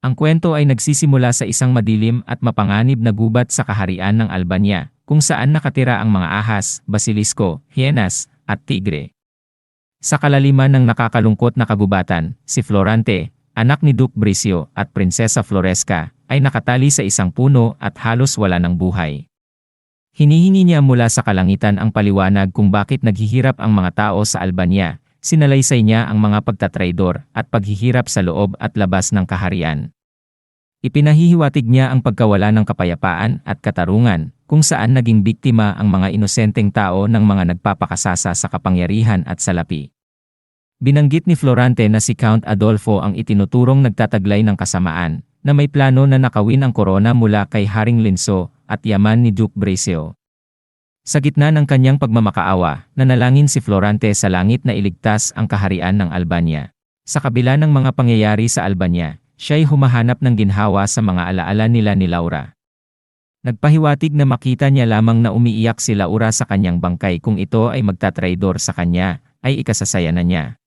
Ang kwento ay nagsisimula sa isang madilim at mapanganib na gubat sa kaharian ng Albania, kung saan nakatira ang mga ahas, basilisko, hyenas, at tigre. Sa kalaliman ng nakakalungkot na kagubatan, si Florante, anak ni Duke Bricio at Prinsesa Floresca, ay nakatali sa isang puno at halos wala ng buhay. Hinihingi niya mula sa kalangitan ang paliwanag kung bakit naghihirap ang mga tao sa Albania, sinalaysay niya ang mga pagtatraidor at paghihirap sa loob at labas ng kaharian. Ipinahihiwatig niya ang pagkawala ng kapayapaan at katarungan, kung saan naging biktima ang mga inosenteng tao ng mga nagpapakasasa sa kapangyarihan at salapi. Binanggit ni Florante na si Count Adolfo ang itinuturong nagtataglay ng kasamaan, na may plano na nakawin ang korona mula kay Haring Linso at yaman ni Duke Braceo. Sa gitna ng kanyang pagmamakaawa, nanalangin si Florante sa langit na iligtas ang kaharian ng Albania. Sa kabila ng mga pangyayari sa Albania, siya'y humahanap ng ginhawa sa mga alaala nila ni Laura. Nagpahiwatig na makita niya lamang na umiiyak si Laura sa kanyang bangkay kung ito ay magtatraidor sa kanya, ay ikasasaya na niya.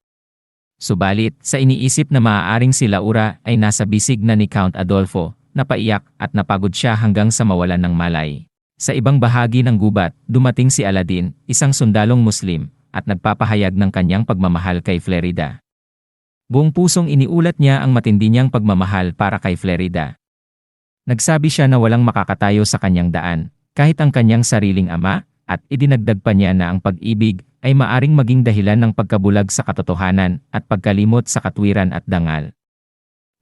Subalit, sa iniisip na maaaring si Laura ay nasa bisig na ni Count Adolfo, napaiyak at napagod siya hanggang sa mawalan ng malay. Sa ibang bahagi ng gubat, dumating si Aladdin, isang sundalong Muslim, at nagpapahayag ng kanyang pagmamahal kay Flerida. Buong pusong iniulat niya ang matindi niyang pagmamahal para kay Flerida. Nagsabi siya na walang makakatayo sa kanyang daan, kahit ang kanyang sariling ama, at idinagdag pa niya na ang pag-ibig ay maaring maging dahilan ng pagkabulag sa katotohanan at pagkalimot sa katwiran at dangal.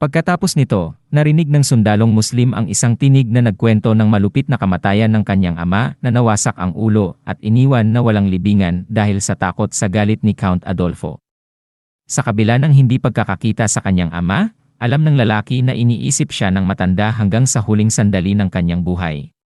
Pagkatapos nito, narinig ng sundalong Muslim ang isang tinig na nagkwento ng malupit na kamatayan ng kanyang ama na nawasak ang ulo at iniwan na walang libingan dahil sa takot sa galit ni Count Adolfo. Sa kabila ng hindi pagkakakita sa kanyang ama, alam ng lalaki na iniisip siya ng matanda hanggang sa huling sandali ng kanyang buhay.